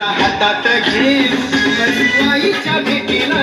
आता तर घेऊन बाईच्या भेटीला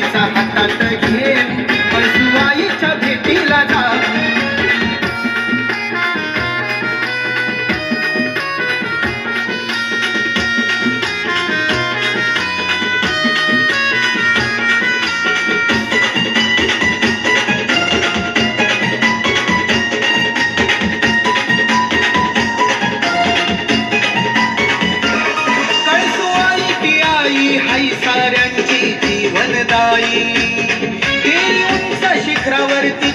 ಚಕ್ರವರ್ತಿ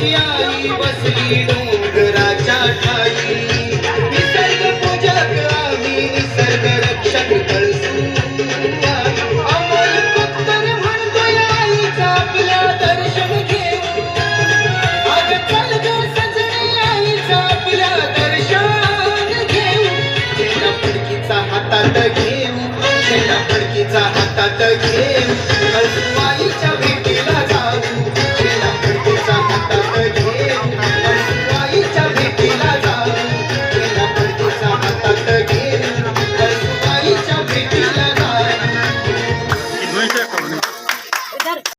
बसियाई बसली